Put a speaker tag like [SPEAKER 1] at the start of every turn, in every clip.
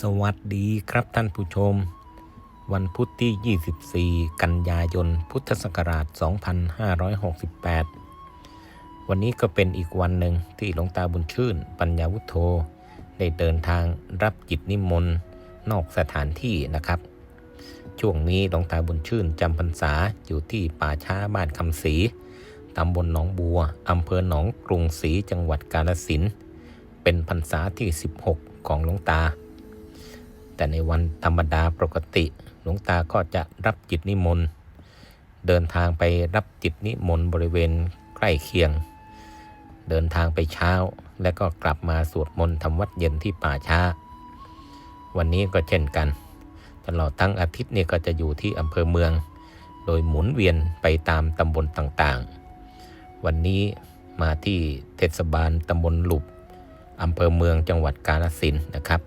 [SPEAKER 1] สวัสดีครับท่านผู้ชม วันพุธที่ 24 กันยายน พุทธศักราช 2568 วันนี้ก็เป็นอีกวันหนึ่งที่หลวงตาบุญชื่น ปัญญาวุฒโธ ได้เดินทางรับจิตนิมนต์นอกสถานที่นะครับ ช่วงนี้หลวงตาบุญชื่นจำพรรษาอยู่ที่ป่าช้าบ้านคำศรีตำบลหนองบัวอำเภอหนองกรุงศรีจังหวัดกาฬสิน เป็นพรรษาที่ 16 ของหลวงตา แต่ในวันธรรมดาปกติ หลวงตาก็จะรับจิตนิมนต์ เดินทางไปรับจิตนิมนต์บริเวณใกล้เคียง เดินทางไปเช้า และก็กลับมาสวดมนต์ทำวัดเย็นที่ป่าช้า วันนี้ก็เช่นกัน ตลอดทั้งอาทิตย์นี่ก็จะอยู่ที่อำเภอเมือง โดยหมุนเวียนไปตามตำบลต่างๆ วันนี้มาที่เทศบาลตำบลหลุบอำเภอเมืองจังหวัดกาฬสินธุ์นะครับ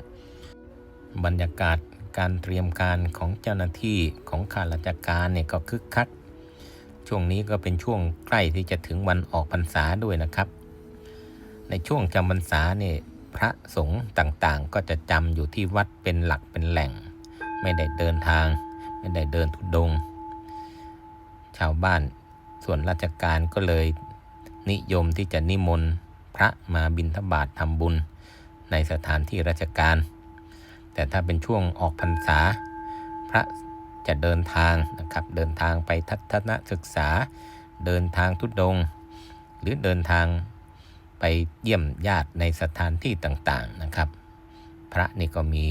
[SPEAKER 1] บรรยากาศการเตรียมการของเจ้าหน้าที่ของข้าราชการเนี่ยก็คึกคัก ช่วงนี้ก็เป็นช่วงใกล้ที่จะถึงวันออกพรรษาด้วยนะครับ ในช่วงจำพรรษาเนี่ยพระสงฆ์ต่างๆ ก็จะจำอยู่ที่วัดเป็นหลักเป็นแหล่ง ไม่ได้เดินทาง ไม่ได้เดินทุดง ชาวบ้านส่วนราชการก็เลยนิยมที่จะนิมนต์พระมาบิณฑบาตทำบุญในสถานที่ราชการ แต่ถ้าเป็นช่วงออกพรรษา พระจะเดินทางนะครับเดินทางไปทัศนศึกษา เดินทางทุดง หรือเดินทางไปเยี่ยมญาติในสถานที่ต่างๆนะครับ พระนี่ก็มี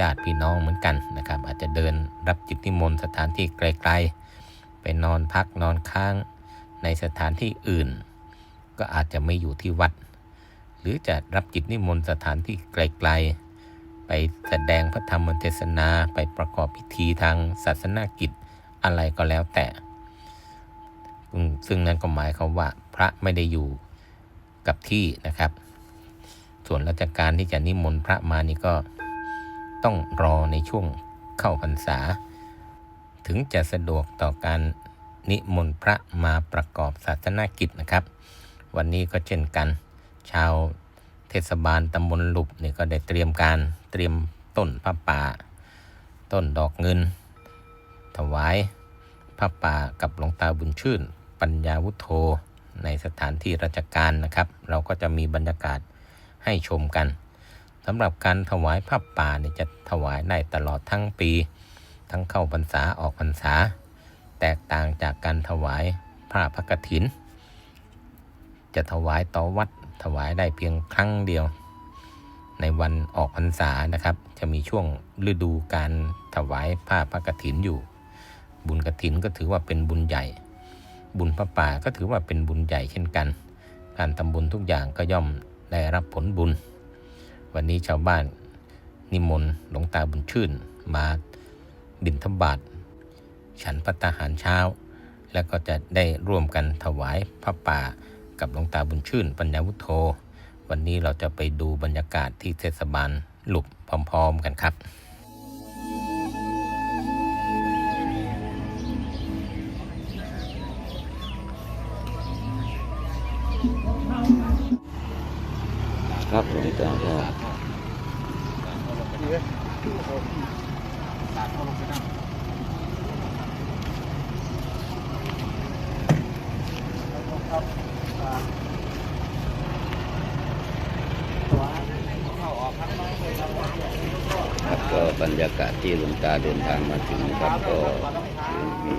[SPEAKER 1] ญาติพี่น้องเหมือนกันนะครับ อาจจะเดินรับจิตนิมนต์สถานที่ไกลๆ ไปนอนพักนอนค้างในสถานที่อื่น ก็อาจจะไม่อยู่ที่วัด หรือจะรับจิตนิมนต์สถานที่ไกลๆ ไปแสดงพระธรรมเทศนาไปประกอบพิธีทางศาสนากิจอะไรก็แล้วแต่ ซึ่งนั่นก็หมายความว่าพระไม่ได้อยู่กับที่นะครับ ส่วนราชการที่จะนิมนต์พระมานี่ก็ต้องรอในช่วงเข้าพรรษา ถึงจะสะดวกต่อการนิมนต์พระมาประกอบศาสนากิจนะครับ วันนี้ก็เช่นกัน ชาว เทศบาลตำบลหลุบนี่ก็ได้เตรียมการเตรียมต้นพระป่า ต้นดอกเงิน ถวายพระป่ากับหลวงตาบุญชื่น ปัญญาวุฒโธในสถานที่ราชการนะครับ เราก็จะมีบรรยากาศให้ชมกันสำหรับการถวายพระป่าเนี่ยจะถวายได้ตลอดทั้งปี ทั้งเข้าพรรษาออกพรรษา แตกต่างจากการถวายพระพระกฐิน จะถวายต่อวัด ถวายได้เพียงครั้งเดียว ในวันออกพรรษานะครับ จะมีช่วงฤดูการถวายผ้าพระกฐินอยู่ บุญกฐินก็ถือว่าเป็นบุญใหญ่ บุญพระป่าก็ถือว่าเป็นบุญใหญ่เช่นกัน การทำบุญทุกอย่างก็ย่อมได้รับผลบุญ วันนี้ชาวบ้านนิมนต์หลวงตาบุญชื่น มาบิณฑบาตฉันพัตาหารเช้า แล้วก็จะได้ร่วมกันถวายพระป่า กับหลวงตาบุญชื่น ปัญญาวุฒโธ วันนี้เราจะไปดูบรรยากาศที่เทศบาลหลุบพร้อมๆกันครับ
[SPEAKER 2] ครับสวัสดีครับพ่อ ครับก็บรรยากาศที่หลวงตาเดินทางมาถึงครับก็มี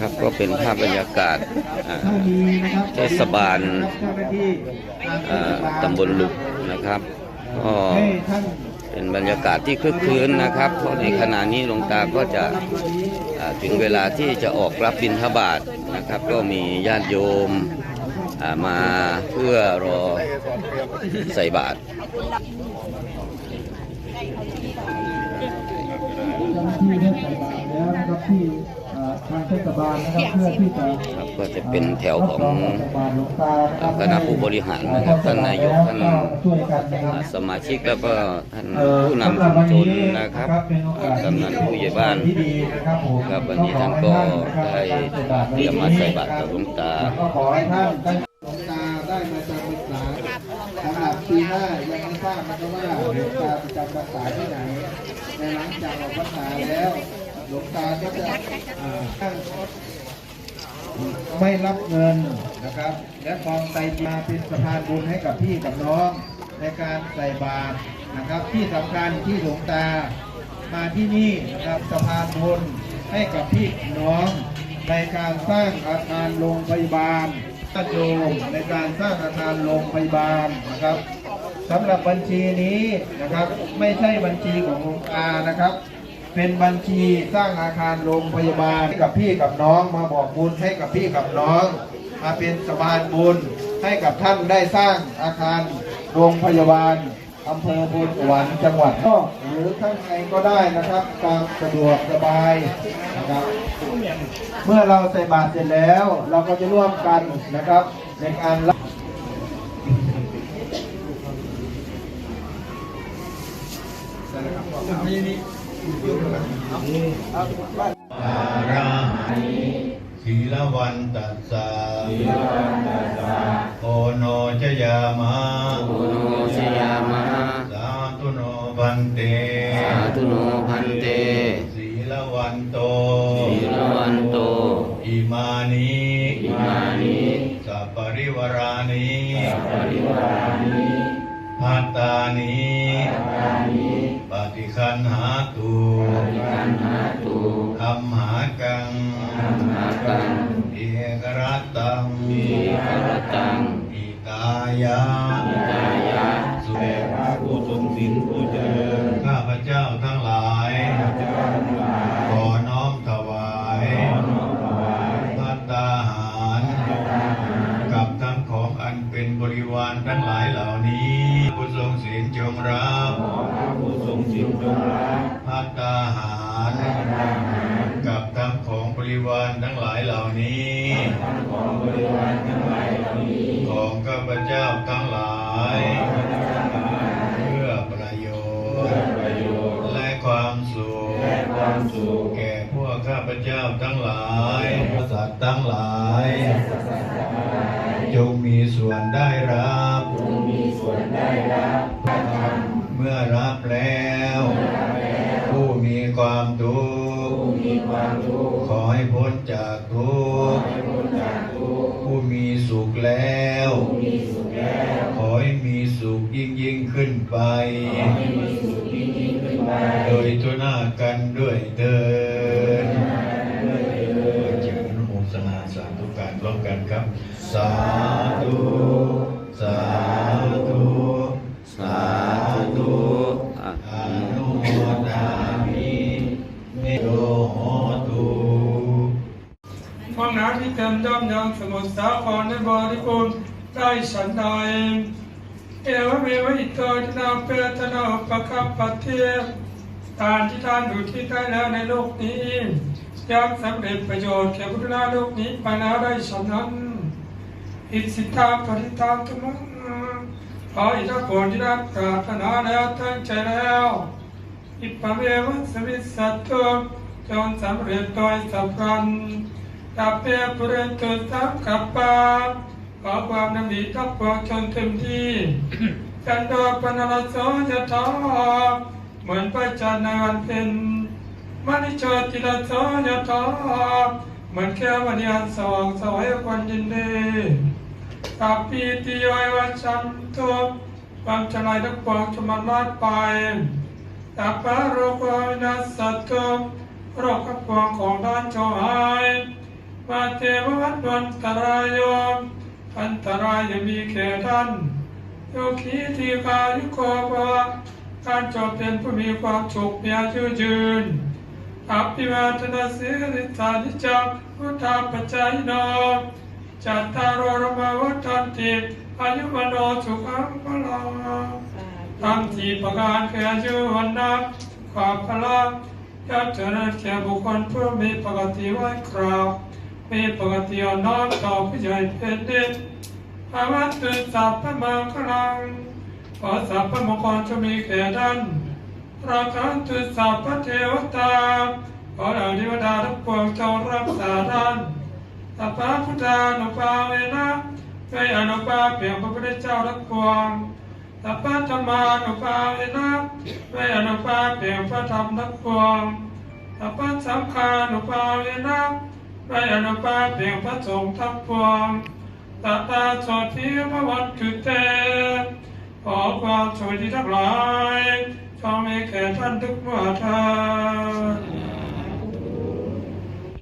[SPEAKER 2] ครับก็เป็นภาพบรรยากาศอ่าเทศบาล
[SPEAKER 3] เจ้าหน้าที่
[SPEAKER 2] อ่าตำบลลุกนะครับก็เป็นบรรยากาศที่คึกคืนนะครับเพราะในขณะนี้หลวงตาก็จะถึงเวลาที่จะออกรับบิณฑบาตนะครับ ก็มีญาติโยมมาเพื่อรอใส่บาตร
[SPEAKER 3] ที่ได้ใส่บาตรแล้วนะครับที่ ครับ
[SPEAKER 2] ก็จะเป็นแถวของ
[SPEAKER 3] ค
[SPEAKER 2] ณะผู้บริหารนะครับท่านนายกท่านสมาชิกแล้วก็ท่านผู้นำ
[SPEAKER 3] สำหรั
[SPEAKER 2] ชุมชน
[SPEAKER 3] นะ
[SPEAKER 2] ครับ
[SPEAKER 3] กำ
[SPEAKER 2] นันผู้ใหญ่บ้านครับวันนี้ท่านก็ได้เตรียมมาใส่บาตรกับหลวงตา
[SPEAKER 3] ก็ขอให้ท่านได้หลวงตาได้มาจำพรรษาสำหรับปีหน้ายังไม่ทราบนะครับว่าหลวงตาจะจำพรรษาที่ไหนในหลังจากออกพรรษาแล้ว หลวงตาก็จะไม่รับเงินนะครับ และกองไตรมาเป็นสะพานบุญให้กับพี่กับน้อง ในการใส่บาตรนะครับ ที่สำคัญที่หลวงตามาที่นี่นะครับสะพานบุญให้กับพี่น้องในการสร้างอาคารโรงพยาบาลญาติโยมในการสร้างอาคารโรงพยาบาลนะครับสำหรับบัญชีนี้นะครับ ไม่ใช่บัญชีของหลวงตานะครับ เป็นบัญชีสร้างอาคารโรงพยาบาลให้กับพี่กับน้องมาบอกบุญให้กับพี่กับน้อง มาเป็นสะพานบุญให้กับท่านได้สร้างอาคารโรงพยาบาลอำเภอบุญหวันจังหวัดนอกหรือข้างในก็ได้นะครับตามสะดวกสบายนะครับ เมื่อเราใส่บาตรเสร็จแล้ว เราก็จะร่วมกันนะครับในการรับ
[SPEAKER 4] อาระศีลวันตัสสะโอโนชยามะ
[SPEAKER 2] โอโนชยามะ
[SPEAKER 4] สาธุโนพันเต
[SPEAKER 2] สาธุโนพันเต
[SPEAKER 4] ศีลวันโต
[SPEAKER 2] ศีลวันโต
[SPEAKER 4] อิมานิ
[SPEAKER 2] อิมานิ
[SPEAKER 4] สัพปริวารานิ
[SPEAKER 2] ปริวานิ
[SPEAKER 4] พัตตานิปฏิ คันหาตุ
[SPEAKER 2] ขันหาตุ
[SPEAKER 4] ธรรมหากัง
[SPEAKER 2] หากัง
[SPEAKER 4] เอกรัตตัง
[SPEAKER 2] อิกรตัง
[SPEAKER 4] อิตายะ
[SPEAKER 2] อิตายะ
[SPEAKER 4] สุเดพระผู้ทรงศีลผู้เจริญข้าพเจ้าทั้งหลายขอน้อมถวายพัตตาหารกับทั้งของอันเป็นบริวารทั้งหลายเหล่านี้ ผู้ทรงศีลจงรับผู้ทรงศีลจงรับพัตตาหารกับทั้งของบริวารทั้งหลายเหล่านี้ของข้าพเจ้าทั้งหลาย เพื่อประโยชน์และความสุขแก่พวกข้าพเจ้าทั้งหลายสัตว์ทั้งหลาย จงมีส่วนได้รับ มื่อรับแล้ว ผู้มีความทุกข์ขอให้พ้นจากทุกข์ผู้มีสุขแล้ว ขอให้มีสุขยิ่งยิ่งขึ้นไป โดยทุนากันด้วย เดิมย่
[SPEAKER 5] อมยังสมุทรสาครในบริบูรณ์ได้ฉันใดเอวเมวิโตทินาเปตนาปะคับปะเทียทานที่ทานอยู่ที่ได้แล้วในโลกนี้ยังสำเร็จประโยชน์แก่พุทธนาโลกนี้ไปแล้วได้ฉันนั้น อิสิทาปริตาตุมังขออิทธิพลที่ได้ปรารถนาแล้วตั้งใจแล้วอิปะเมวะสวิสัตตุจงสำเร็จโดยสัพพัน ตาเปียปุเรตุสังกัปปะขอความนำดีทักปวงชนเต็มที่จันโดปนรสโสยถาเหมือนพระจันทร์ในวันเพ็ญมณิโชติรสโสยถาเหมือนแค่วันยานสว่างสวยคนยินดีสัพพีติโยวัชชันตุความชลายทั้งปวงจะมันลอดไปตัปปะโรควินัสสัตตุโรคขับปวงของด้านโชหาย มาเทววัตวันตรายโยอันตรายยังมีแก่ท่านโยคีทีกายุโกภะการจบเป็นผู้มีความสุขมีอายุยืนอภิวาทนาสิริสานิจังพุทธาปัจจายโนจัตตารโรมาวัฏันติอายุวโนสุขังพลังทั้งที่ประการคืออายุวันนับความพลังยัดเจริญแก่บุคคลผู้มีปกติไว้คราว มีปกติอ่อนน้อมต่อผู้ใหญ่เป็นดินอาวันตุสัพพะมังคลังขอสัพพะมงคลจะมีแก่ท่านราคันตุสัพพะเทวตาขอเหล่าเทวดาทั้งปวงจงรักษาท่านสัพพะพุทธานุภาเวนะไม่อนุภาเปี่ยนพระพุทธเจ้าทั้งปวงสัพพะธรรมานุภาเวนะไม่อนุภาเปี่ยนพระธรรมทั้งปวงสัพพะสังฆานุภาเวนะ ไม่อนุภาเปลี่ยนพระสงฆ์ทั้งปวงตาตตาโสทิพระวันคือเตขอความสวยที่ทั้งหลายจงมีแก่ท่านทุกเมื่อเทิน